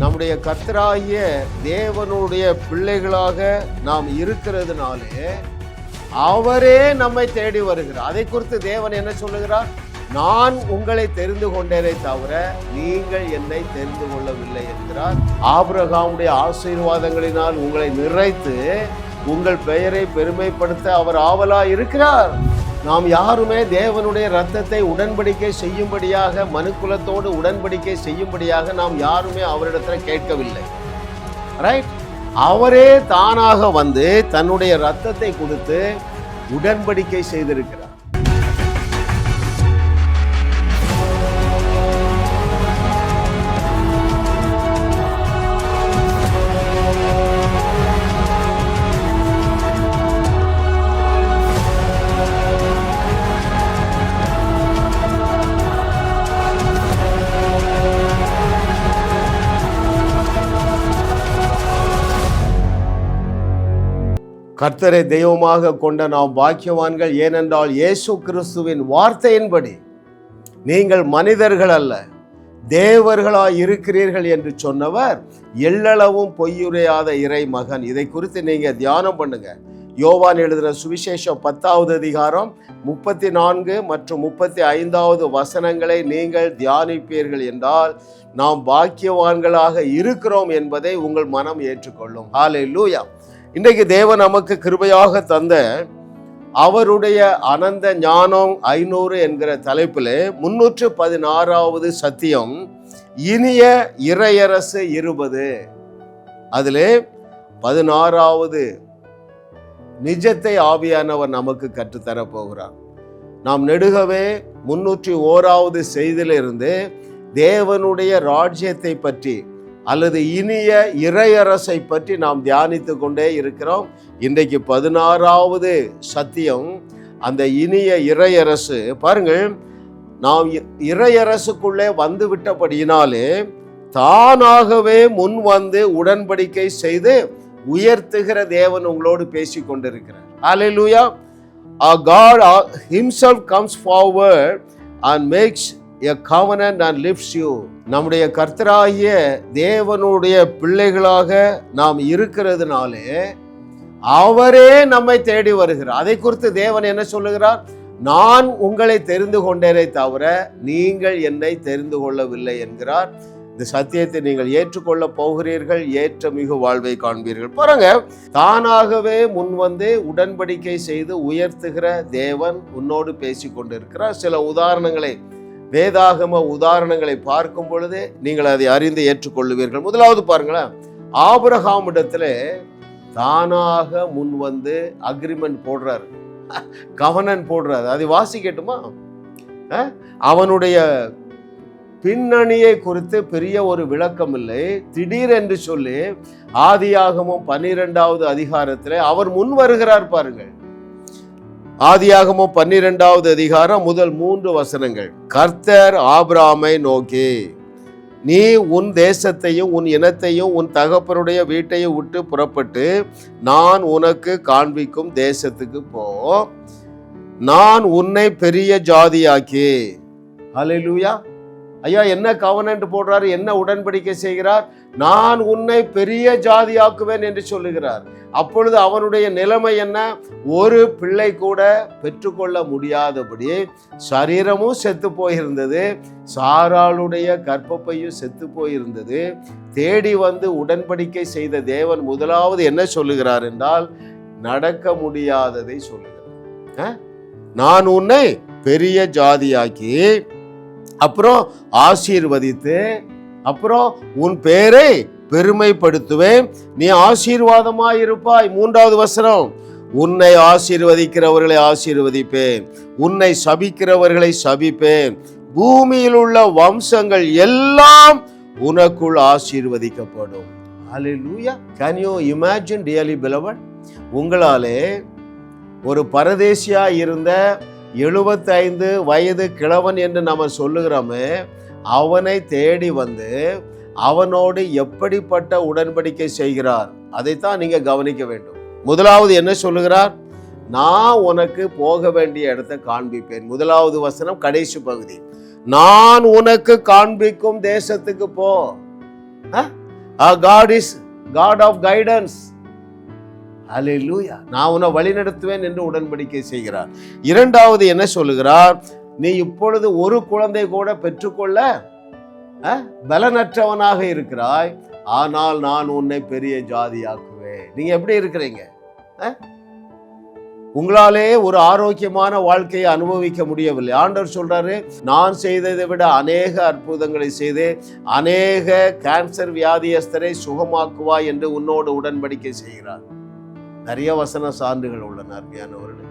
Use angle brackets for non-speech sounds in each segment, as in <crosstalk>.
நம்முடைய கத்தராகிய தேவனுடைய பிள்ளைகளாக நாம் இருக்கிறதுனாலே அவரே நம்மை தேடி வருகிறார். அதை குறித்து தேவன் என்ன சொல்லுகிறார்? நான் உங்களை தெரிந்து கொண்டேனே தவிர நீங்கள் என்னை தெரிந்து கொள்ளவில்லை என்கிறார். ஆபிரகாமுடைய ஆசீர்வாதங்களினால் உங்களை நிறைத்து உங்கள் பெயரை பெருமைப்படுத்த அவர் ஆவலா இருக்கிறார் நாம் யாருமே தேவனுடைய ரத்தத்தை உடன்படிக்கை செய்யும்படியாக மனுக்குலத்தோடு உடன்படிக்கை செய்யும்படியாக நாம் யாருமே அவரிடத்துல கேட்கவில்லை. ரைட் அவரே தானாக வந்து தன்னுடைய ரத்தத்தை கொடுத்து உடன்படிக்கை செய்திருக்கிறார். கர்த்தரை தெய்வமாக கொண்ட நாம் பாக்கியவான்கள் ஏனென்றால் இயேசு கிறிஸ்துவின் வார்த்தையின்படி நீங்கள் மனிதர்கள் அல்ல தேவர்களாய் இருக்கிறீர்கள் என்று சொன்னவர் எள்ளளவும் பொய்யுரையாத இறை மகன் இதை குறித்து நீங்கள் தியானம் பண்ணுங்க. யோவான் எழுதுகிற சுவிசேஷம் பத்தாவது அதிகாரம் முப்பத்தி நான்கு மற்றும் முப்பத்தி ஐந்தாவது வசனங்களை நீங்கள் தியானிப்பீர்கள் என்றால் நாம் பாக்கியவான்களாக இருக்கிறோம் என்பதை உங்கள் மனம் ஏற்றுக்கொள்ளும். ஹாலே லூயா இன்றைக்கு தேவன் நமக்கு கிருபையாக தந்த அவருடைய அனந்த ஞானம் ஐநூறு என்கிற தலைப்பில் முன்னூற்று பதினாறாவது சத்தியம் இனிய இறையரசு இருபது. அதில் பதினாறாவது நிஜத்தை ஆவியானவர் நமக்கு கற்றுத்தரப்போகிறார் நாம் நெடுகவே முன்னூற்றி ஓராவது செய்தியிலிருந்து தேவனுடைய ராஜ்யத்தை பற்றி அல்லது இனிய இறையரசை பற்றி நாம் தியானித்து கொண்டே இருக்கிறோம் இன்றைக்கு பதினாறாவது சத்தியம் அந்த இனிய இறையரசு பாருங்கள் நாம் இ- இறையரசுக்குள்ளே வந்து விட்டபடியினாலே தானாகவே முன் வந்து உடன்படிக்கை செய்து உயர்த்துகிற தேவன் உங்களோடு பேசி கொண்டிருக்கிறார் Hallelujah. Our God uh, himself comes forward and makes a covenant and lifts you. நம்முடைய கர்த்தராகிய தேவனுடைய பிள்ளைகளாக நாம் இருக்கிறதுனாலே அவரே நம்மை தேடி வருகிறார். அதை குறித்து தேவன் என்ன சொல்லுகிறார்? நான் உங்களை தெரிந்து கொண்டேனே தவிர நீங்கள் என்னை தெரிந்து கொள்ளவில்லை என்கிறார். இந்த சத்தியத்தை நீங்கள் ஏற்றுக்கொள்ள போகிறீர்கள் ஏற்ற மிகு வாழ்வை காண்பீர்கள். பாருங்க தானாகவே முன் வந்து உடன்படிக்கை செய்து உயர்த்துகிற தேவன் உன்னோடு பேசி கொண்டிருக்கிறார் சில உதாரணங்களை வேதாகம உதாரணங்களை பார்க்கும் பொழுது நீங்கள் அதை அறிந்து ஏற்றுக்கொள்ளுவீர்கள். முதலாவது பாருங்களேன். ஆபிரகாமிடத்துல தானாக முன் வந்து அக்ரிமெண்ட் போடுறாரு. கவனன் போடுறாரு. அதை வாசிக்கட்டுமா? அவனுடைய பின்னணியை குறித்து பெரிய ஒரு விளக்கம் இல்லை. திடீரென்று சொல்லி ஆதியாகமும் பன்னிரெண்டாவது அதிகாரத்தில் அவர் முன் வருகிறார் பாருங்கள். ஆதியாகமும் பன்னிரெண்டாவது அதிகாரம் முதல் மூன்று வசனங்கள். கர்த்தர் ஆபிராமை நோக்கி நீ உன் தேசத்தையும் உன் இனத்தையும் உன் தகப்பனுடைய வீட்டையும் விட்டு புறப்பட்டு நான் உனக்கு காண்பிக்கும் தேசத்துக்கு போ. நான் உன்னை பெரிய ஜாதியாக்கி. ஹalleluya. ஐயா என்ன கவனன்ட் போடுறாரு என்ன உடன்படிக்கை செய்கிறார்? நான் உன்னை பெரிய ஜாதியாக்குவேன் என்று சொல்லுகிறார். அப்பொழுது அவனுடைய நிலைமை என்ன? ஒரு பிள்ளை கூட பெற்றுக்கொள்ள முடியாதபடி சரீரமும் செத்து போயிருந்தது சாராளுடைய கற்பப்பையும் செத்து போயிருந்தது. தேடி வந்து உடன்படிக்கை செய்த தேவன் முதலாவது என்ன சொல்லுகிறார் என்றால் நடக்க முடியாததை சொல்லுகிறார். நான் உன்னை பெரிய ஜாதியாக்கி அப்புறம் ஆசீர்வதித்து அப்புறம் உன் பேரை பெருமைப்படுத்துவேன். நீ ஆசீர்வாதமாய் இருப்பாய். மூன்றாவது வசனம் உன்னை ஆசீர்வதிக்கிறவர்களை ஆசீர்வதிப்பேன். உன்னை சபிக்கிறவர்களை சபிப்பேன். பூமியில் உள்ள வம்சங்கள் எல்லாம் உனக்குள் ஆசீர்வதிக்கப்படும். Hallelujah. Can you imagine dearly beloved? உங்களாலே ஒரு பரதேசியா இருந்த எழுபத்தைந்து வயது கிழவன் என்று நம்ம சொல்லுகிறோமே அவனை தேடி வந்து அவனோடு எப்படிப்பட்ட உடன்படிக்கை செய்கிறார்? அதைத்தான் நீங்கள் கவனிக்க வேண்டும். முதலாவது என்ன சொல்லுகிறார்? நான் உனக்கு போக வேண்டிய இடத்தை காண்பிப்பேன். முதலாவது வசனம் கடைசி பகுதி. நான் உனக்கு காண்பிக்கும் தேசத்துக்கு போ. God is God of guidance ஹalleluya நான் உன்னை வழிநடத்துவேன் என்று உடன்படிக்கை செய்கிறார். இரண்டாவது என்ன சொல்லுகிறார்? நீ இப்பொழுது ஒரு குழந்தை கூட பெற்றுக்கொள்ள பலனற்றவனாக இருக்கிறாய். ஆனால் நான் உன்னை பெரிய ஜாதியாக்குவேன். நீங்க எப்படி இருக்கிறீங்க? உங்களாலே ஒரு ஆரோக்கியமான வாழ்க்கையை அனுபவிக்க முடியவில்லை. ஆண்டவர் சொல்றாரு நான் செய்ததை விட அநேக அற்புதங்களை செய்து அநேக கேன்சர் வியாதியஸ்தரை சுகமாக்குவா என்று உன்னோடு உடன்படிக்கை செய்கிறார். நிறைய வசன சான்றுகள் உள்ளன அருமையானவர்கள்.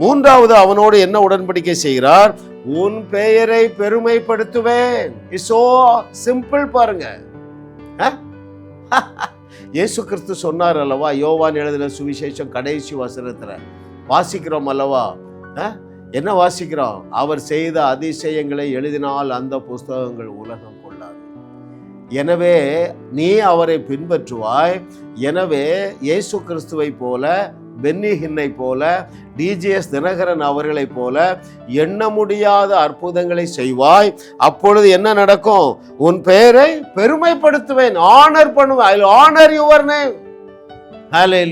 மூன்றாவது அவனோடு என்ன உடன்படிக்கை செய்கிறார்? உன் பெயரை பெருமைப்படுத்துவேன். சோ சிம்பிள் பாருங்க. இயேசு கிறிஸ்து சொன்னார் அல்லவா யோவான் எழுதின சுவிசேஷம் கடைசி வசனத்துல. வாசிக்கிறோம் அல்லவா? என்ன வாசிக்கிறோம்? அவர் செய்த அதிசயங்களை எழுதினால் அந்த புஸ்தகங்கள் உலகம். எனவே நீ அவரை பின்பற்றுவாய். எனவே இயேசு கிறிஸ்துவை போல பென்னி ஹின்னை போல டிஜிஎஸ் தினகரன் அவர்களைப் போல எண்ண முடியாத அற்புதங்களை செய்வாய். அப்பொழுது என்ன நடக்கும்? உன் பெயரை பெருமைப்படுத்துவேன் ஆனர் பண்ணுவேன். ஐ ஆனர் யுவர் நேம்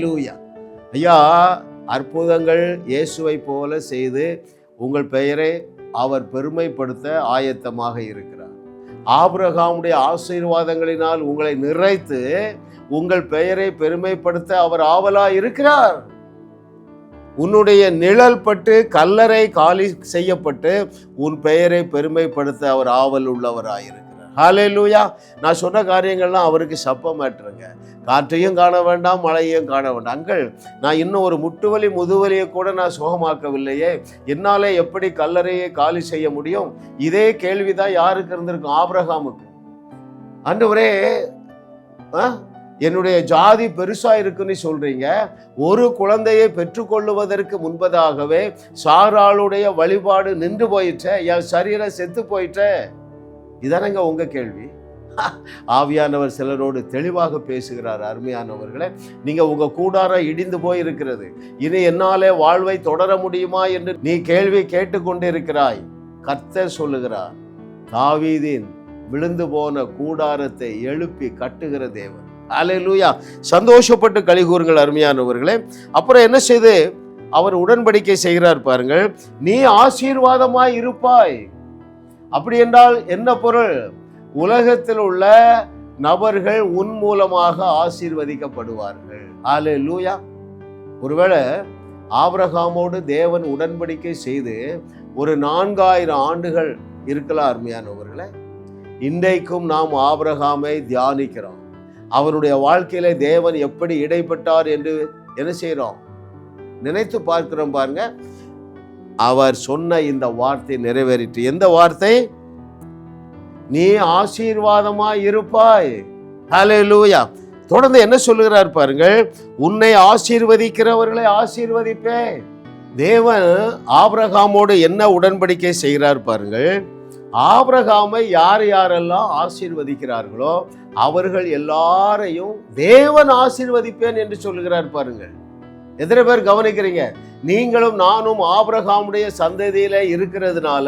லூயா ஐயா அற்புதங்கள் இயேசுவை போல செய்து உங்கள் பெயரை அவர் பெருமைப்படுத்த ஆயத்தமாக இருக்கிறார். ஆபிரகாமுடைய ஆசீர்வாதங்களினால் உங்களை நிறைத்து உங்கள் பெயரை பெருமைப்படுத்த அவர் ஆவலா இருக்கிறார். உன்னுடைய நிழல் பட்டு கல்லறை காலி செய்யப்பட்டு உன் பெயரை பெருமைப்படுத்த அவர் ஆவல் ஹாலே லூயா நான் சொன்ன காரியங்கள்லாம் அவருக்கு சப்பமாட்டுருங்க காற்றையும் காண வேண்டாம் மழையையும் காண வேண்டாம். அங்கள் நான் இன்னும் ஒரு முட்டுவலி முதுவலியை கூட நான் சுகமாக்கவில்லையே. என்னாலே எப்படி கல்லறையை காலி செய்ய முடியும்? இதே கேள்விதான் யாருக்கு இருந்திருக்கும்? ஆப்ரஹாமுக்கு ஆண்டவரே ஆ, என்னுடைய ஜாதி பெருசா இருக்குன்னு சொல்றீங்க. ஒரு குழந்தையை பெற்றுக்கொள்ளுவதற்கு முன்பதாகவே சாராளுடைய வழிபாடு நின்று போயிட்டே என் சரீரம் செத்து போயிட்டே இதானங்க உங்கள் கேள்வி? ஆவியானவர் சிலரோடு தெளிவாக பேசுகிறார் அருமையானவர்களே. நீங்கள் உங்கள் கூடாரம் இடிந்து போய் இருக்கிறது இனி என்னாலே வாழ்வை தொடர முடியுமா என்று நீ கேள்வி கேட்டுக்கொண்டிருக்கிறாய். கர்த்தர் சொல்லுகிறார் தாவீதின் விழுந்து போன கூடாரத்தை எழுப்பி கட்டுகிற தேவன். அல்லேலூயா சந்தோஷப்பட்டு கழிகூறுங்கள் அருமையானவர்களே. அப்புறம் என்ன செய்து? அவர் உடன்படிக்கை செய்கிறார் பாருங்கள். நீ ஆசீர்வாதமாய் இருப்பாய். அப்படி என்றால் என்ன பொருள்? உலகத்தில் உள்ள நபர்கள் உன் மூலமாக ஆசீர்வதிக்கப்படுவார்கள். ஆலே லூயா ஒருவேளை ஆபிரகாமோடு தேவன் உடன்படிக்கை செய்து ஒரு நான்காயிரம் ஆண்டுகள் இருக்கலாம் அருமையானவர்களே இன்றைக்கும் நாம் ஆபிரகாமை தியானிக்கிறோம். அவருடைய வாழ்க்கையில தேவன் எப்படி இடைப்பட்டார் என்று என்ன செய்கிறோம் நினைத்து பார்க்கிறோம் பாருங்க. அவர் சொன்ன இந்த வார்த்தை நிறைவேறிட்டு எந்த வார்த்தை? நீ ஆசீர்வாதமா இருப்பாய். ஹalleluya தொடர்ந்து என்ன சொல்லுகிறார் பாருங்கள். உன்னை ஆசீர்வதிக்கிறவர்களை ஆசீர்வதிப்பேன். தேவன் ஆபிரகாமோடு என்ன உடன்படிக்கை செய்கிறார் பாருங்கள். ஆபிரகாமை யார் யாரெல்லாம் ஆசீர்வதிக்கிறார்களோ அவர்கள் எல்லாரையும் தேவன் ஆசீர்வதிப்பேன் என்று சொல்லுகிறார் பாருங்கள். எத்தனை பேர் கவனிக்கிறீங்க? நீங்களும் நானும் ஆபிரகாமுடைய சந்ததியில இருக்கிறதுனால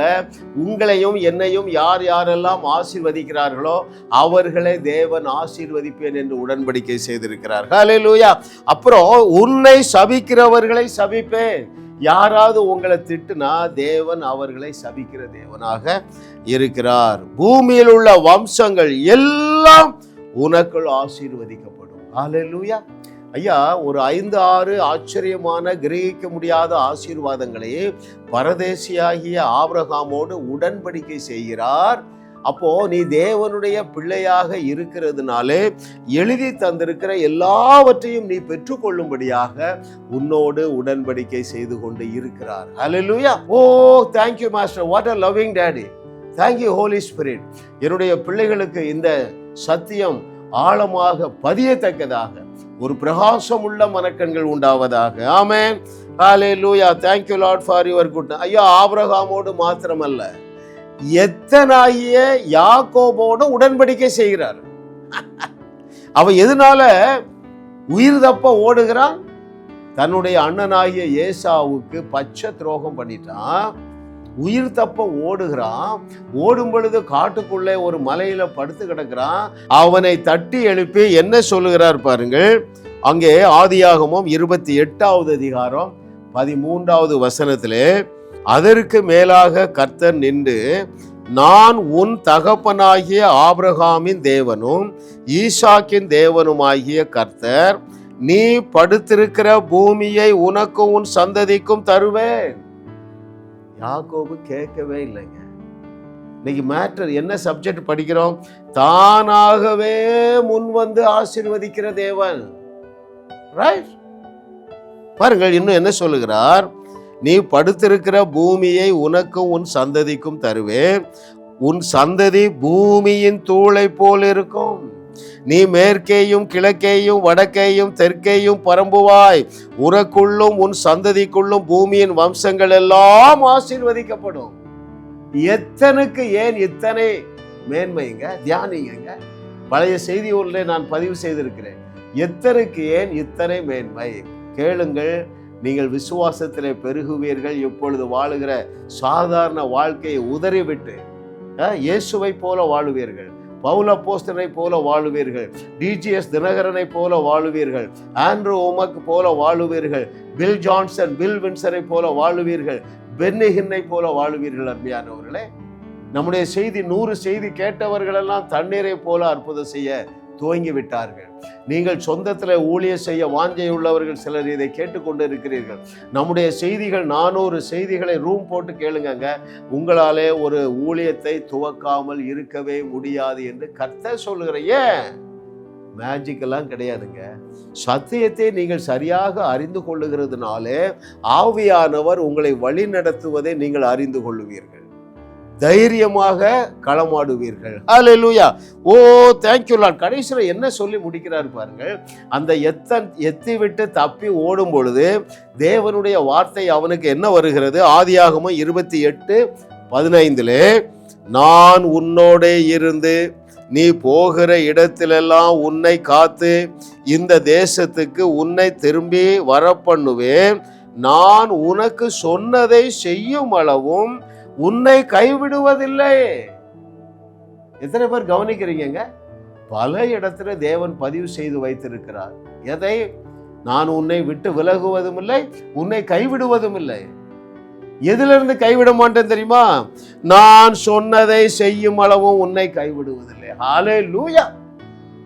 உங்களையும் என்னையும் யார் யாரெல்லாம் ஆசீர்வதிக்கிறார்களோ அவர்களை தேவன் ஆசீர்வதிப்பேன் என்று உடன்படிக்கை செய்திருக்கிறார். லூயா அப்புறம் உன்னை சபிக்கிறவர்களை சபிப்பேன். யாராவது உங்களை திட்டுனா தேவன் அவர்களை சபிக்கிற தேவனாக இருக்கிறார். பூமியில் உள்ள வம்சங்கள் எல்லாம் உனக்குள் ஆசீர்வதிக்கப்படும். லூயா ஐயா ஒரு ஐந்து ஆறு ஆச்சரியமான கிரகிக்க முடியாத ஆசீர்வாதங்களை பரதேசியாகிய ஆபிரகாமோடு உடன்படிக்கை செய்கிறார். அப்போ நீ தேவனுடைய பிள்ளையாக இருக்கிறதுனாலே எழுதி தந்திருக்கிற எல்லாவற்றையும் நீ பெற்றுக்கொள்ளும்படியாக உன்னோடு உடன்படிக்கை செய்து கொண்டு இருக்கிறார். ஹalleluya ஓ thank you master what a loving daddy thank you holy spirit என்னுடைய பிள்ளைகளுக்கு இந்த சத்தியம் ஆழமாக பதியத்தக்கதாக ஒரு பிரகாசம் உள்ள மனக்கண்கள் உண்டாவதாக. ஆமென். ஹalleluya thank good lord for your good ஐயா ஆபிரகாமோடு மாத்திரமல்ல. எத்தனாகிய யாக்கோபோடு உடன்படிக்கை செய்கிறார். அவன் எதனால உயிர் தப்ப ஓடுகிறான்? தன்னுடைய அண்ணனாகிய ஏசாவுக்கு பச்சை துரோகம் பண்ணிட்டான். உயிர் தப்ப ஓடுகிறான். ஓடும் பொழுது காட்டுக்குள்ளே ஒரு மலையில படுத்து கிடக்கிறான். அவனை தட்டி எழுப்பி என்ன சொல்லுகிறார் பாருங்கள். அங்கே ஆதியாகமும் இருபத்தி எட்டாவது அதிகாரம் பதிமூன்றாவது வசனத்திலே அதற்கு மேலாக கர்த்தர் நின்று நான் உன் தகப்பனாகிய ஆபிரகாமின் தேவனும் ஈசாக்கின் தேவனுமாகிய கர்த்தர் நீ படுத்திருக்கிற பூமியை உனக்கும் உன் சந்ததிக்கும் தருவேன். யாக்கோபு கேட்கவே இல்லைங்க. இன்னைக்கு மேட்டர் என்ன சப்ஜெக்ட் படிக்கிறோம்? தானாகவே முன் வந்து ஆசிர்வதிக்கிற தேவன். ரைட் பாருங்கள் இன்னும் என்ன சொல்லுகிறார்? நீ படுத்திருக்கிற பூமியை உனக்கும் உன் சந்ததிக்கும் தருவேன். உன் சந்ததி பூமியின் தூளை போல் இருக்கும். நீ மேற்கேயும் கிழக்கேயும் வடக்கேயும் தெற்கேயும் பரம்புவாய். உனக்குள்ளும் உன் சந்ததிக்குள்ளும் பூமியின் வம்சங்கள் எல்லாம் ஆசீர்வதிக்கப்படும். எத்தனுக்கு ஏன் இத்தனை மேன்மைங்க தியானிங்க? பழைய செய்தி ஒன்றை நான் பதிவு செய்திருக்கிறேன். எத்தனுக்கு ஏன் இத்தனை மேன்மை? கேளுங்கள் நீங்கள் விசுவாசத்திலே பெருகுவீர்கள். இப்பொழுது வாழுகிற சாதாரண வாழ்க்கையை உதறிவிட்டு இயேசுவை போல வாழுவீர்கள். பவுல போஸ்டரை போல வாழுவீர்கள். டிஜிஎஸ் தினகரனை போல வாழுவீர்கள். ஆண்ட்ரூ ஓமக் போல வாழுவீர்கள். பில் ஜான்சன் பில் வின்சரை போல வாழுவீர்கள். பென்னிஹின்னை போல வாழுவீர்கள் அருமையானவர்களே நம்முடைய செய்தி நூறு செய்தி கேட்டவர்களெல்லாம் தண்ணீரை போல அற்புதம் செய்ய துவங்கி விட்டார்கள் நீங்கள் சொந்தத்தில் ஊழிய செய்ய வாஞ்சையுள்ளவர்கள் சிலர் இதை கேட்டுக்கொண்டு இருக்கிறீர்கள் நம்முடைய செய்திகள் நானூறு செய்திகளை ரூம் போட்டு கேளுங்கங்க. உங்களாலே ஒரு ஊழியத்தை துவக்காமல் இருக்கவே முடியாது என்று கர்த்த சொல்லுகிற ஏன்? கிடையாதுங்க. சத்தியத்தை நீங்கள் சரியாக அறிந்து கொள்ளுகிறதுனாலே ஆவியானவர் உங்களை வழி நடத்துவதை நீங்கள் அறிந்து கொள்ளுவீர்கள். தைரியமாக களமாடுவீர்கள். ஹalleluya ஓ தேங்க்யூ லார்ட் கடைசியில் என்ன சொல்லி முடிக்கிறார் பாருங்கள். அந்த எத்தன் எத்தி விட்டு தப்பி ஓடும் பொழுது தேவனுடைய வார்த்தை அவனுக்கு என்ன வருகிறது? ஆதியாகமம் இருபத்தி எட்டு பதினைந்திலே நான் உன்னோடே இருந்து நீ போகிற இடத்திலெல்லாம் உன்னை காத்து இந்த தேசத்துக்கு உன்னை திரும்பி வரப்பண்ணுவேன். நான் உனக்கு சொன்னதை செய்யும் அளவும் உன்னை கைவிடுவதில்லை. எத்தனை பேர் கவனிக்கிறீங்க பல இடத்துல தேவன் பதிவு செய்து வைத்திருக்கிறார். எதை? நான் உன்னை விட்டு விலகுவதும் இல்லை உன்னை கைவிடுவதும் இல்லை எதிலிருந்து கைவிட மாட்டேன் தெரியுமா? நான் சொன்னதை செய்யும் அளவும் உன்னை கைவிடுவதில்லை. ஹாலே லூயா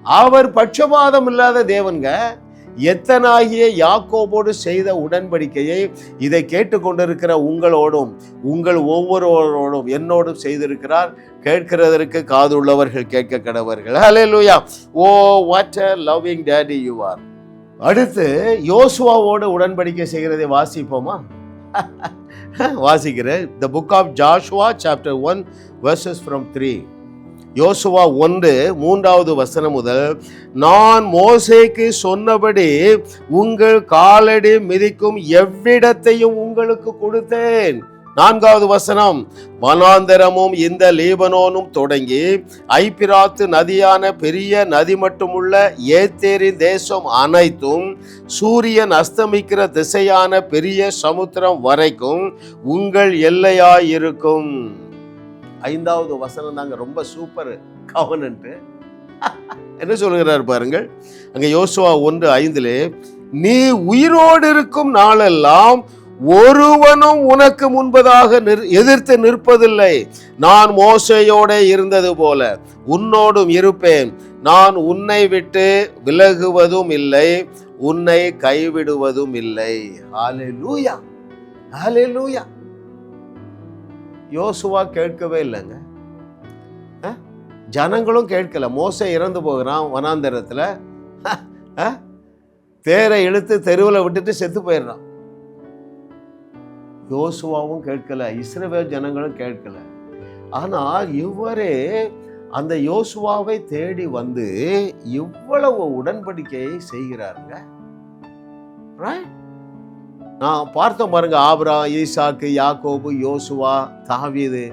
அவர் பட்சபாதம் இல்லாத தேவன்க எத்தனாகிய யாக்கோபோடு செய்த உடன்படிக்கையை இதை கேட்டுக்கொண்டிருக்கிற உங்களோடும் உங்கள் ஒவ்வொருவரோடும் என்னோடும் செய்திருக்கிறார். கேட்கிறதற்கு காதுள்ளவர்கள் கேட்க கடவர்கள். Hallelujah oh what a loving daddy you are அடுத்து யோசுவாவோடு உடன்படிக்கை செய்கிறதை வாசிப்போமா? <laughs> வாசிக்கிறேன். The book of Joshua chapter one verses from three யோசுவா ஒன்று மூன்றாவது வசனம் முதல் நான் மோசைக்கு சொன்னபடி உங்கள் காலடி மிதிக்கும் எவ்விடத்தையும் உங்களுக்கு கொடுத்தேன். நான்காவது வசனம் வனாந்தரமும் இந்த லீபனோனும் தொடங்கி ஐபிராத்து நதியான பெரிய நதி மட்டுமுள்ள ஏத்தேரின் தேசம் அனைத்தும் சூரியன் அஸ்தமிக்கிற திசையான பெரிய சமுத்திரம் வரைக்கும் உங்கள் எல்லையாயிருக்கும். ஐந்தாவது வசனம் தாங்க ரொம்ப சூப்பர் கவனன்ட்டு <laughs> என்ன சொல்லுகிறார் பாருங்கள். அங்கே யோசுவா ஒன்று ஐந்திலே நீ உயிரோடு இருக்கும் நாளெல்லாம் ஒருவனும் உனக்கு முன்பதாக நிற்- எதிர்த்து நிற்பதில்லை. நான் மோசையோட இருந்தது போல உன்னோடும் இருப்பேன். நான் உன்னை விட்டு விலகுவதும் இல்லை உன்னை கைவிடுவதும் இல்லை. ஹalleluya! ஹalleluya! யோசுவா கேட்கவே இல்லைங்க. ஜனங்களும் கேட்கல. மோசை இறந்து போகிறான் வனாந்திரத்தில். தேரை இழுத்து தெருவில் விட்டுட்டு செத்து போயிடுறான். யோசுவாவும் கேட்கல. இஸ்ரவேல் ஜனங்களும் கேட்கல. ஆனால் இவரே அந்த யோசுவாவை தேடி வந்து இவ்வளவு உடன்படிக்கையை செய்கிறாருங்க. ரைட் நான் பார்த்தோம் பாருங்க ஆபிரா ஈசாக்கு யாக்கோபு யோசுவா தாவிது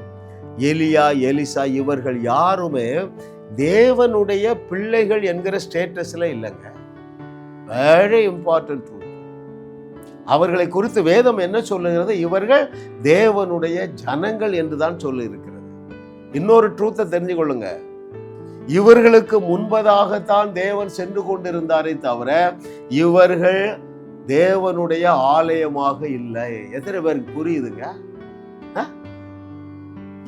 எலியா எலிசா இவர்கள் யாருமே தேவனுடைய பிள்ளைகள் என்கிற ஸ்டேட்டஸில் இல்லைங்க. வெரி இம்பார்ட்டன்ட் அவர்களை குறித்து வேதம் என்ன சொல்லுகிறது? இவர்கள் தேவனுடைய ஜனங்கள் என்று தான் சொல்லி இருக்கிறது இன்னொரு ட்ரூத்தை தெரிஞ்சு கொள்ளுங்க. இவர்களுக்கு முன்பதாகத்தான் தேவன் சென்று கொண்டிருந்தாரே தவிர இவர்கள் தேவனுடைய ஆலயமாக இல்லை. எத்தனை பேருக்கு புரியுதுங்க?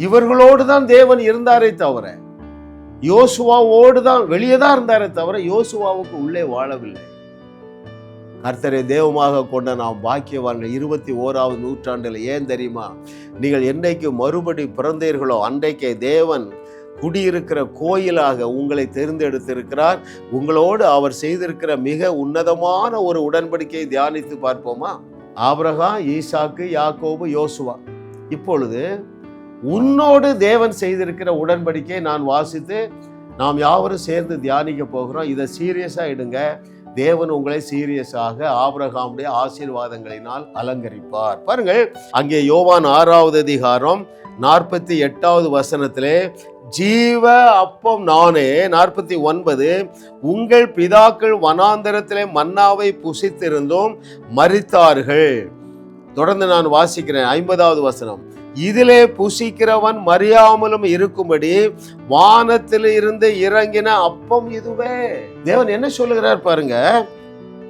இவர்களோடு தான் தேவன் இருந்தாரே தவிர யோசுவாவோடு தான் வெளியே தான் இருந்தாரே தவிர யோசுவாவுக்கு உள்ளே வாழவில்லை. கர்த்தரை தேவமாக கொண்ட நாம் பாக்கியவான்கள் இருபத்தி ஓராவது நூற்றாண்டில் ஏன் தெரியுமா? நீங்கள் என்னைக்கு மறுபடி பிறந்தீர்களோ அன்றைக்கே தேவன் குடியிருக்கிற கோயிலாக உங்களை தேர்ந்தெடுத்திருக்கிறார். உங்களோடு அவர் செய்திருக்கிற மிக உன்னதமான ஒரு உடன்படிக்கையை தியானித்து பார்ப்போமா? ஆபரகா ஈசாக்கு யாக்கோபு யோசுவா. இப்பொழுது உன்னோடு தேவன் செய்திருக்கிற உடன்படிக்கை நான் வாசித்து நாம் யாவரும் சேர்ந்து தியானிக்க போகிறோம். இதை சீரியஸாக எடுங்க தேவன் உங்களை சீரியஸாக ஆபரகாமுடைய ஆசீர்வாதங்களினால் அலங்கரிப்பார். பாருங்கள் அங்கே யோவான் ஆறாவது அதிகாரம் நாற்பத்தி எட்டாவது வசனத்திலே ஜீவ அப்பம் நானே நாற்பத்தி ஒன்பது உங்கள் பிதாக்கள் வனாந்தரத்திலே மன்னாவை புசித்திருந்தும் மறித்தார்கள் தொடர்ந்து நான் வாசிக்கிறேன் ஐம்பதாவது வசனம். இதிலே புசிக்கிறவன் மறியாமலும் இருக்கும்படி வானத்தில் இருந்து இறங்கின அப்பம் இதுவே. தேவன் என்ன சொல்லுகிறார் பாருங்க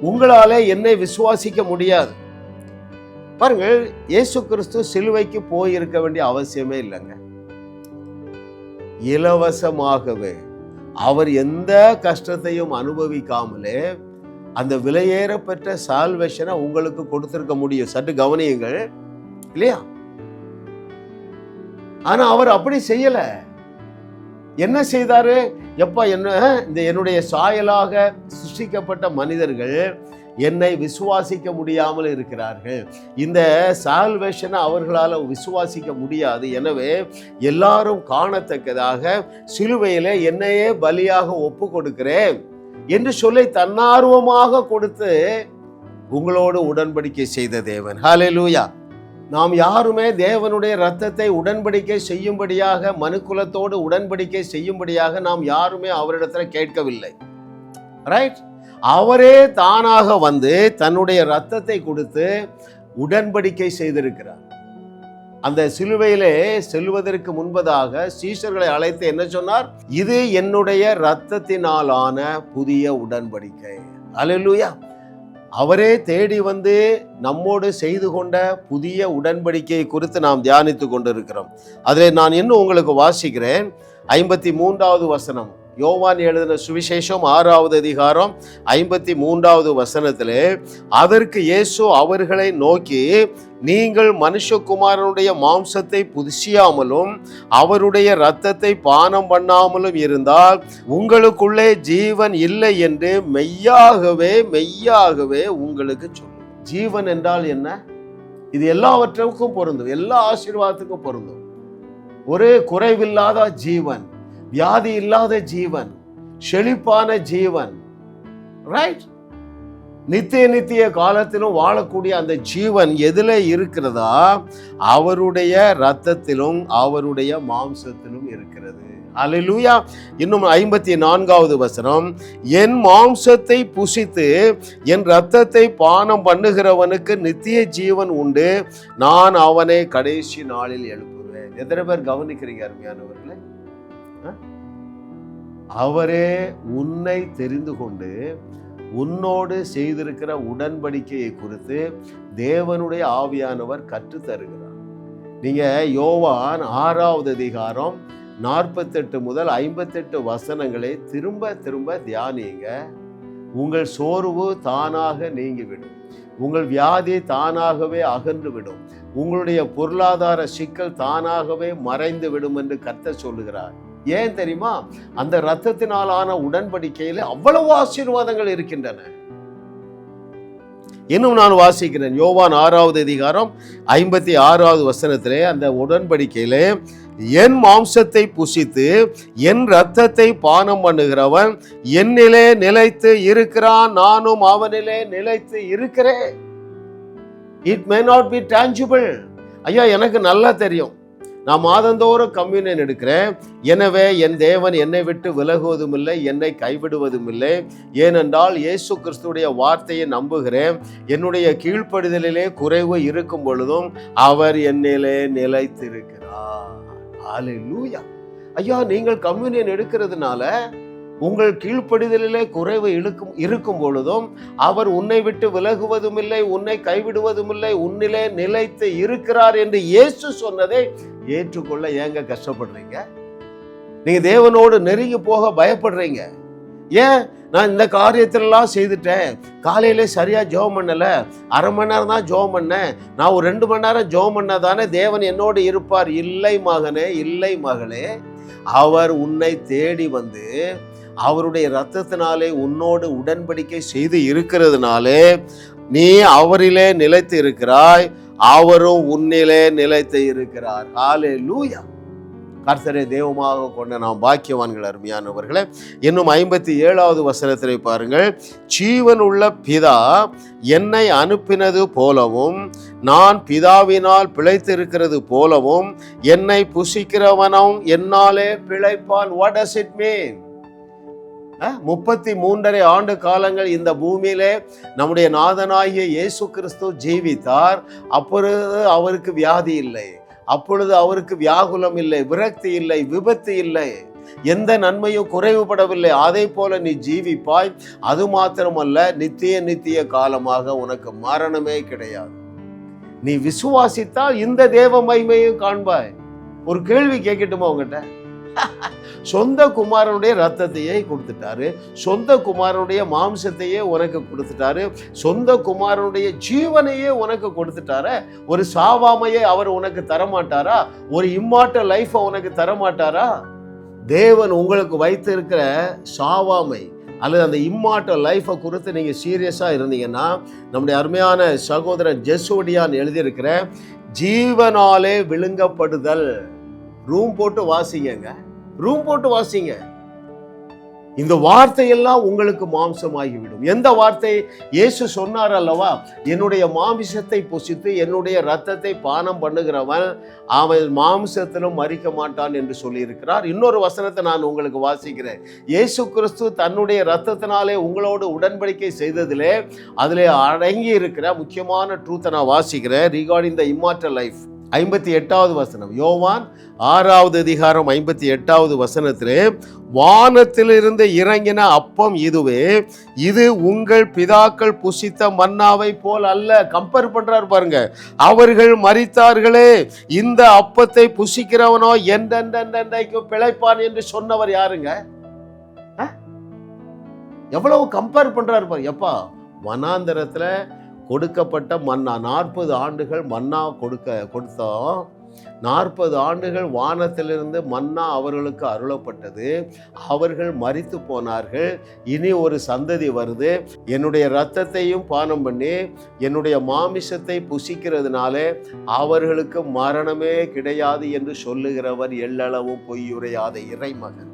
உங்களால என்னை விசுவாசிக்க முடியாது. பாருங்கள் இயேசு கிறிஸ்து சிலுவைக்கு போயிருக்க வேண்டிய அவசியமே இல்லைங்க. இலவசமாகவே அவர் எந்த கஷ்டத்தையும் அனுபவிக்காமலே அந்த விலையேறப்பெற்ற சால்வேஷனை உங்களுக்கு கொடுத்திருக்க முடியும். சற்று கவனியுங்கள். இல்லையா? ஆனா அவர் அப்படி செய்யல. என்ன செய்தாரு? எப்ப என்ன இந்த என்னுடைய சாயலாக சிருஷ்டிக்கப்பட்ட மனிதர்கள் என்னை விசுவாசிக்க முடியாமல் இருக்கிறார்கள். இந்த சால்வேஷனை அவர்களால் விசுவாசிக்க முடியாது. எனவே எல்லாரும் காணத்தக்கதாக சிலுவையில் என்னையே பலியாக ஒப்பு கொடுக்கிறேன் என்று சொல்லி தன்னார்வமாக கொடுத்து உங்களோடு உடன்படிக்கை செய்த தேவன். ஹாலே லூயா நாம் யாருமே தேவனுடைய ரத்தத்தை உடன்படிக்கை செய்யும்படியாக மனுக்குலத்தோடு உடன்படிக்கை செய்யும்படியாக நாம் யாருமே அவரிடத்துல கேட்கவில்லை. ரைட் அவரே தானாக வந்து தன்னுடைய ரத்தத்தை கொடுத்து உடன்படிக்கை செய்திருக்கிறார். அந்த சிலுவையிலே செல்வதற்கு முன்பதாக சீஷர்களை அழைத்து என்ன சொன்னார்? இது என்னுடைய இரத்தத்தினாலான புதிய உடன்படிக்கை. அல்லேலூயா அவரே தேடி வந்து நம்மோடு செய்து கொண்ட புதிய உடன்படிக்கையை குறித்து நாம் தியானித்து கொண்டிருக்கிறோம். அதில் நான் இன்னும் உங்களுக்கு வாசிக்கிறேன். ஐம்பத்தி மூன்றாவது வசனம். யோவான் எழுதின சுவிசேஷம் ஆறாவது அதிகாரம் ஐம்பத்தி மூன்றாவது வசனத்தில் அதற்கு இயேசு அவர்களை நோக்கி நீங்கள் மனுஷகுமாரனுடைய மாம்சத்தை புதிசியாமலும் அவருடைய இரத்தத்தை பானம் பண்ணாமலும் இருந்தால் உங்களுக்குள்ளே ஜீவன் இல்லை என்று மெய்யாகவே மெய்யாகவே உங்களுக்கு சொல்லும். ஜீவன் என்றால் என்ன? இது எல்லாவற்றுக்கும் பொருந்தும். எல்லா ஆசீர்வாதத்துக்கும் பொருந்தும். ஒரு குறைவில்லாத ஜீவன். வியாதி இல்லாத ஜீவன் செழிப்பான ஜீவன் ரைட் நித்திய நித்திய காலத்திலும் வாழக்கூடிய அந்த ஜீவன் எதில் இருக்கிறதா? அவருடைய ரத்தத்திலும் அவருடைய மாம்சத்திலும் இருக்கிறது. அலையிலூயா இன்னும் ஐம்பத்தி நான்காவது வசனம். என் மாம்சத்தை புசித்து என் ரத்தத்தை பானம் பண்ணுகிறவனுக்கு நித்திய ஜீவன் உண்டு. நான் அவனை கடைசி நாளில் எழுப்புவேன். எத்தனை பேர் கவனிக்கிறீங்க அருமையானவர்களே? அவரே உன்னை தெரிந்து கொண்டு உன்னோடு செய்திருக்கிற உடன்படிக்கையை குறித்து தேவனுடைய ஆவியானவர் கற்றுத் நீங்கள் யோவான் ஆறாவது அதிகாரம் நாற்பத்தெட்டு முதல் ஐம்பத்தெட்டு வசனங்களை திரும்ப திரும்ப தியானிங்க உங்கள் சோர்வு தானாக நீங்கிவிடும். உங்கள் வியாதி தானாகவே அகன்று விடும் உங்களுடைய பொருளாதார சிக்கல் தானாகவே மறைந்து விடும் என்று கத்த சொல்லுகிறார். ஏன் தெரியுமா? அந்த இரத்தத்தினாலான உடன்படிக்கையில் அவ்வளவு ஆசீர்வாதங்கள் இருக்கின்றன. இன்னும் நான் வாசிக்கிறேன். யோவான் ஆறாவது அதிகாரம் ஐம்பத்தி ஆறாவது வசனத்திலே அந்த உடன்படிக்கையிலே என் மாம்சத்தை புசித்து என் இரத்தத்தை பானம் பண்ணுகிறவன் என்னிலே நிலைத்து இருக்கிறான். நானும் அவனிலே நிலைத்து இருக்கிறேன். It may not be tangible. ஐயா எனக்கு நல்லா தெரியும். நான் மாதந்தோறும் கம்யூனியன் எடுக்கிறேன். எனவே என் தேவன் என்னை விட்டு விலகுவதும் இல்லை என்னை கைவிடுவதும் இல்லை ஏனென்றால் இயேசு கிறிஸ்துடைய வார்த்தையை நம்புகிறேன். என்னுடைய கீழ்ப்படுதலிலே குறைவு இருக்கும் பொழுதும் அவர் என்னிலே நிலைத்திருக்கிறார். ஐயா நீங்கள் கம்யூனியன் எடுக்கிறதுனால உங்கள் கீழ்ப்படிதலிலே குறைவு இழுக்கும் இருக்கும் பொழுதும் அவர் உன்னை விட்டு விலகுவதும் இல்லை உன்னை கைவிடுவதும் இல்லை உன்னிலே நிலைத்து இருக்கிறார் என்று இயேசு சொன்னதை ஏற்றுக்கொள்ள ஏங்க கஷ்டப்படுறீங்க? நீங்க தேவனோடு நெருங்கி போக பயப்படுறீங்க. ஏன்? நான் இந்த காரியத்திலலாம் செய்துட்டேன். காலையில சரியா ஜெபம் பண்ணல. அரை மணி நேரம் தான் ஜெபம் பண்ணேன். நான் ஒரு ரெண்டு மணி நேரம் ஜெபம் பண்ணாதானே தேவன் என்னோடு இருப்பார். இல்லை மகனே இல்லை மகளே அவர் உன்னை தேடி வந்து அவருடைய இரத்தத்தினாலே உன்னோடு உடன்படிக்கை செய்து இருக்கிறதுனாலே நீ அவரிலே நிலைத்து இருக்கிறாய். அவரும் உன்னிலே நிலைத்து இருக்கிறார். ஹாலே லூயா கர்த்தரை தெய்வமாக கொண்ட நாம் பாக்கியவான்கள் அருமையானவர்களே இன்னும் ஐம்பத்தி ஏழாவது வசனத்திலே பாருங்கள். ஜீவனுள்ள பிதா என்னை அனுப்பினது போலவும் நான் பிதாவினால் பிழைத்திருக்கிறது போலவும் என்னை புசிக்கிறவனும் என்னாலே பிழைப்பான். வாட் டஸ் இட் மீன் முப்பத்தி மூன்றரை ஆண்டு காலங்கள் இந்த பூமியிலே நம்முடைய நாதனாகிய இயேசு கிறிஸ்து ஜீவித்தார். அப்பொழுது அவருக்கு வியாதி இல்லை. அப்பொழுது அவருக்கு வியாகுலம் இல்லை விரக்தி இல்லை விபத்து இல்லை. எந்த நன்மையும் குறைவுபடவில்லை. அதே போல நீ ஜீவிப்பாய். அது மாத்திரமல்ல நித்திய நித்திய காலமாக உனக்கு மரணமே கிடையாது. நீ விசுவாசித்தால் இந்த தேவ மகிமையும் காண்பாய். ஒரு கேள்வி கேட்கட்டுமா உங்ககிட்ட சொந்த குமாரனுடைய ரத்தத்தையே கொடுத்துட்டாரு. சொந்த குமாரனுடைய மாம்சத்தையே உனக்கு கொடுத்துட்டாரு. சொந்த குமாரனுடைய ஜீவனையே உனக்கு கொடுத்துட்டார. ஒரு சாவாமையை அவர் உனக்கு தரமாட்டாரா? ஒரு இம்மாட்ட லைஃபை உனக்கு தரமாட்டாரா? தேவன் உங்களுக்கு வைத்திருக்கிற சாவாமை அல்லது அந்த இம்மார்டல் லைஃப்பை குறித்து நீங்கள் சீரியஸாக இருந்தீங்கன்னா நம்முடைய அருமையான சகோதரன் ஜெசோடியான் எழுதியிருக்கிற ஜீவனாலே விழுங்கப்படுதல். ரூம் போட்டு வாசிங்கங்க. ரூம் போட்டு வாசிங்க. இந்த வார்த்தையெல்லாம் உங்களுக்கு மாம்சமாகிவிடும். எந்த வார்த்தை? இயேசு சொன்னார் அல்லவா? என்னுடைய மாமிசத்தை புசித்து என்னுடைய ரத்தத்தை பானம் பண்ணுகிறவன் அவன் மாம்சத்திலும் மறிக்க மாட்டான் என்று சொல்லியிருக்கிறார். இன்னொரு வசனத்தை நான் உங்களுக்கு வாசிக்கிறேன். இயேசு கிறிஸ்து தன்னுடைய ரத்தத்தினாலே உங்களோடு உடன்படிக்கை செய்ததிலே அதிலே அடங்கி இருக்கிற முக்கியமான ட்ரூத்தை நான் வாசிக்கிறேன். ரிகார்டிங் த இம்மார்டல் லைஃப் ஐம்பத்தி எட்டாவது வசனம். யோவான் ஆறாவது அதிகாரம் ஐம்பத்தி எட்டாவது வசனத்திலே வானத்திலிருந்து இறங்கின அப்பம் இதுவே இது உங்கள் பிதாக்கள் புசித்த மன்னாவை போல் அல்ல. கம்பேர் பண்றாரு பாருங்க. அவர்கள் மறித்தார்களே இந்த அப்பத்தை புசிக்கிறவனோ என்றென்றைக்கு பிழைப்பான் என்று சொன்னவர் யாருங்க? எவ்வளவு கம்பேர் பண்றாரு பாரு. எப்பா வனாந்தரத்தில் கொடுக்கப்பட்ட மன்னா நாற்பது ஆண்டுகள் மன்னா கொடுக்க கொடுத்தோம் நாற்பது ஆண்டுகள் வானத்திலிருந்து மன்னா அவர்களுக்கு அருளப்பட்டது. அவர்கள் மறித்து போனார்கள். இனி ஒரு சந்ததி வருது. என்னுடைய இரத்தத்தையும் பானம் பண்ணி என்னுடைய மாமிசத்தை புசிக்கிறதுனாலே அவர்களுக்கு மரணமே கிடையாது என்று சொல்லுகிறவர் எள்ளளவும் பொய்யுரையாத இறைமகன்.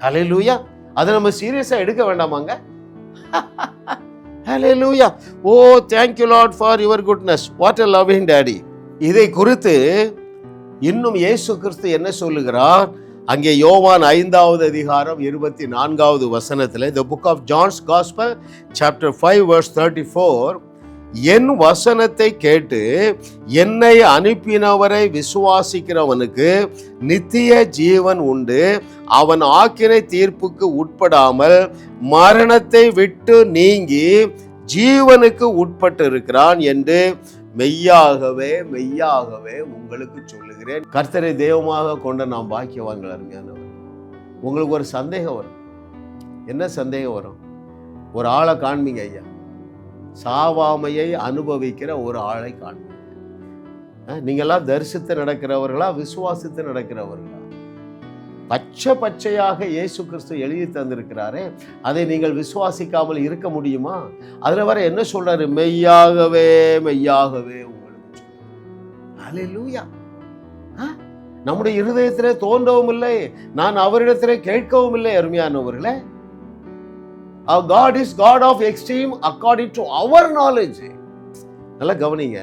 அலையிலூயா! அதை நம்ம சீரியஸாக எடுக்க வேண்டாமாங்க? <laughs> ஹalleluya ஓ thank you for your goodness what a loving daddy இதை குறித்து இன்னும் இயேசு கிறிஸ்து என்ன சொல்லுகிறார்? அங்கே யோவான் ஐந்தாவது அதிகாரம் இருபத்தி நான்காவது வசனத்தில் the book of John's gospel chapter five verse thirty four என் வசனத்தை கேட்டு என்னை அனுப்பினவரை விசுவாசிக்கிறவனுக்கு நித்திய ஜீவன் உண்டு. அவன் ஆக்கினை தீர்ப்புக்கு உட்படாமல் மரணத்தை விட்டு நீங்கி ஜீவனுக்கு உட்பட்டு இருக்கிறான் என்று மெய்யாகவே மெய்யாகவே உங்களுக்கு சொல்லுகிறேன். கர்த்தரை தெய்வமாக கொண்ட நாம் பாக்கியவான்கள் அருமையானவர். உங்களுக்கு ஒரு சந்தேகம் வரும். என்ன சந்தேகம் வரும்? ஒரு ஆளை காண்பீங்க ஐயா. சாவாமையை அனுபவிக்கிற ஒரு ஆளை காண்பீங்க. நீங்களாம் தரிசித்து நடக்கிறவர்களா விசுவாசித்து நடக்கிறவர்களா? பச்சை பச்சையாக இயேசு கிறிஸ்து எழுதி தந்திருக்கிறாரே அதை நீங்கள் விசுவாசிக்காமல் இருக்க முடியுமா? அதுல வர என்ன சொல்றாரு? மெய்யாகவே மெய்யாகவே உங்களுக்கு அல்லேலூயா நம்முடைய இருதயத்திலே தோன்றவும் இல்லை நான் அவரிடத்திலே கேட்கவும் இல்லை அருமையானவர்களே. God is God of extreme according to our knowledge நல்லா கவனிங்க.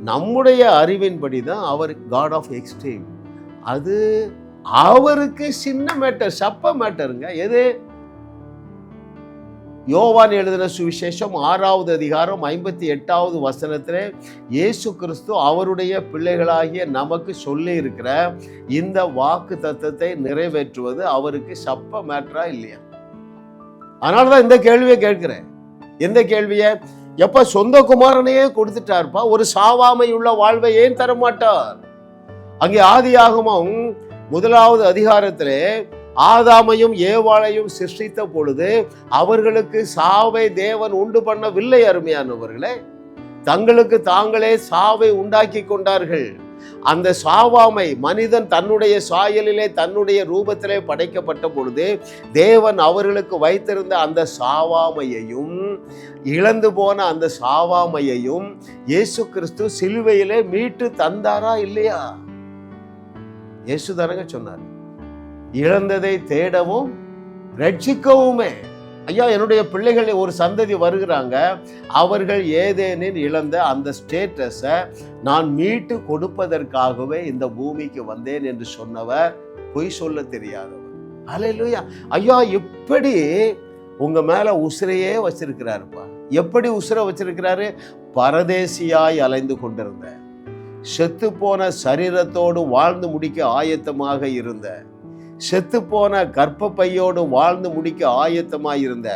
நம்முடைய அறிவின்படி தான் அவர் காட் ஆஃப் எக்ஸ்ட்ரீம் அது அவருக்கு சின்ன மேட்டர் சப்ப மேட்டருங்க எது? யோவான் எழுதின சுவிசேஷம் ஆறாவது அதிகாரம் ஐம்பத்தி எட்டாவது வசனத்தில் இயேசு கிறிஸ்து அவருடைய பிள்ளைகளாகிய நமக்கு சொல்லி இருக்கிற இந்த வாக்கு தத்துவத்தை நிறைவேற்றுவது அவருக்கு சப்ப மேட்டரா இல்லையா? அதனால தான் இந்த கேள்வியை கேட்கிறேன். எந்த கேள்வியை? எப்ப சொந்த குமாரனையே கொடுத்துட்டார்ப்பா. ஒரு சாவாமை உள்ள வாழ்வை ஏன் தர மாட்டார் அங்கே ஆதியாகமம் முதலாவது அதிகாரத்திலே ஆதாமையும் ஏவாளையும் சிருஷ்டித்த பொழுது அவர்களுக்கு சாவை தேவன் உண்டு பண்ணவில்லை அருமையானவர்களே. தங்களுக்கு தாங்களே சாவை உண்டாக்கி கொண்டார்கள். அந்த சாவாமை மனிதன் தன்னுடைய சாயலிலே தன்னுடைய ரூபத்திலே படைக்கப்பட்ட பொழுது தேவன் அவர்களுக்கு வைத்திருந்த அந்த சாவாமையையும் இழந்து போன அந்த சாவாமையையும் இயேசு கிறிஸ்து சிலுவையிலே மீட்டு தந்தாரா இல்லையா? இயேசு தானங்க சொன்னார் இழந்ததை தேடவும் ரட்சிக்கவுமே. ஐயா என்னுடைய பிள்ளைகள் ஒரு சந்ததி வருகிறாங்க. அவர்கள் ஏதேனில் இழந்த அந்த ஸ்டேட்டஸை நான் மீட்டு கொடுப்பதற்காகவே இந்த பூமிக்கு வந்தேன் என்று சொன்னவர் பொய் சொல்ல தெரியாதவர். அலையிலுயா. ஐயா எப்படி உங்க மேல உசிரையே வச்சிருக்கிறாருப்பா. எப்படி உசிரை வச்சிருக்கிறாரு? பரதேசியாய் அலைந்து கொண்டிருந்த செத்து போன சரீரத்தோடு வாழ்ந்து முடிக்க ஆயத்தமாக இருந்த செத்து போன கர்ப்பப்பையோடு வாழ்ந்து முடிக்க ஆயத்தமாக இருந்த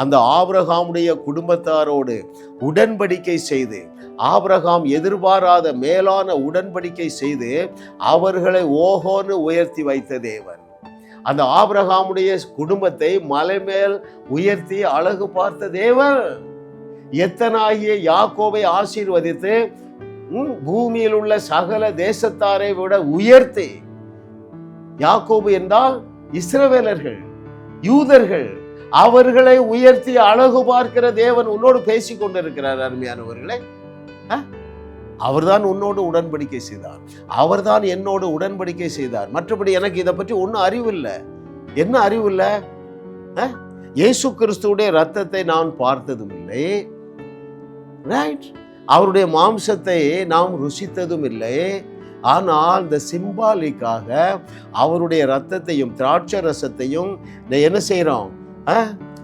அந்த ஆபிரகாமுடைய குடும்பத்தாரோடு உடன்படிக்கை செய்து ஆபிரகாம் எதிர்பாராத மேலான உடன்படிக்கை செய்து அவர்களை ஓஹோன்னு உயர்த்தி வைத்த தேவன். அந்த ஆபிரகாமுடைய குடும்பத்தை மலை மேல் உயர்த்தி அழகு பார்த்த தேவன். எத்தனாகிய யாக்கோவை ஆசீர்வதித்து பூமியில் உள்ள சகல தேசத்தாரை விட உயர்த்தி யாக்கோபு என்றால் இஸ்ரவேலர்கள் யூதர்கள். அவர்களை உயர்த்தி அழகு பார்க்கிற தேவன் உன்னோடு பேசி கொண்டிருக்கிறார் அருமையானவர்களே. அவர்தான் உன்னோடு உடன்படிக்கை செய்தார். அவர்தான் என்னோடு உடன்படிக்கை செய்தார். மற்றபடி எனக்கு இதை பற்றி ஒன்றும் அறிவில்லை. என்ன அறிவு இல்லை இயேசு கிறிஸ்துவுடைய ரத்தத்தை நான் பார்த்ததும் இல்லை ரைட் அவருடைய மாம்சத்தை நாம் ருசித்ததும் இல்லை ஆனால் இந்த சிம்பாலிக்காக அவருடைய ரத்தத்தையும் திராட்சை ரசத்தையும் என்ன செய்கிறோம்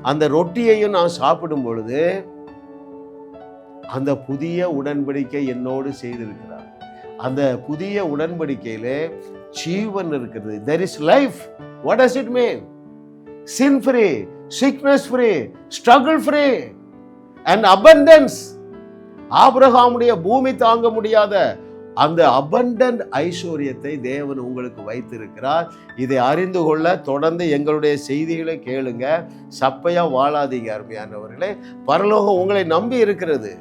அந்த ரொட்டியையும் நான் சாப்பிடும் பொழுது அந்த புதிய உடன்படிக்கை என்னோடு செய்திருக்கிறார். அந்த புதிய உடன்படிக்கையில ஜீவன் இருக்கிறது. There is life what does it mean sin free sickness free struggle free and abundance ஆபிரகாமுடைய பூமி தாங்க முடியாத அந்த அபண்டன்ட் ஐஸ்வர்யத்தை தேவன் உங்களுக்கு வைத்திருக்கிறார். இதை அறிந்து கொள்ள தொடர்ந்து எங்களுடைய செய்திகளை கேளுங்க. சப்பையாக வாழாதீங்க அருமையானவர்களே. பரலோகம் உங்களை நம்பி இருக்கிறது.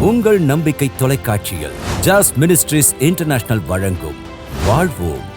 உங்கள் நம்பிக்கை தொலைக்காட்சியில் ஜாஸ் மினிஸ்ட்ரிஸ் இன்டர்நேஷனல் வழங்கும். வாழ்வோம்.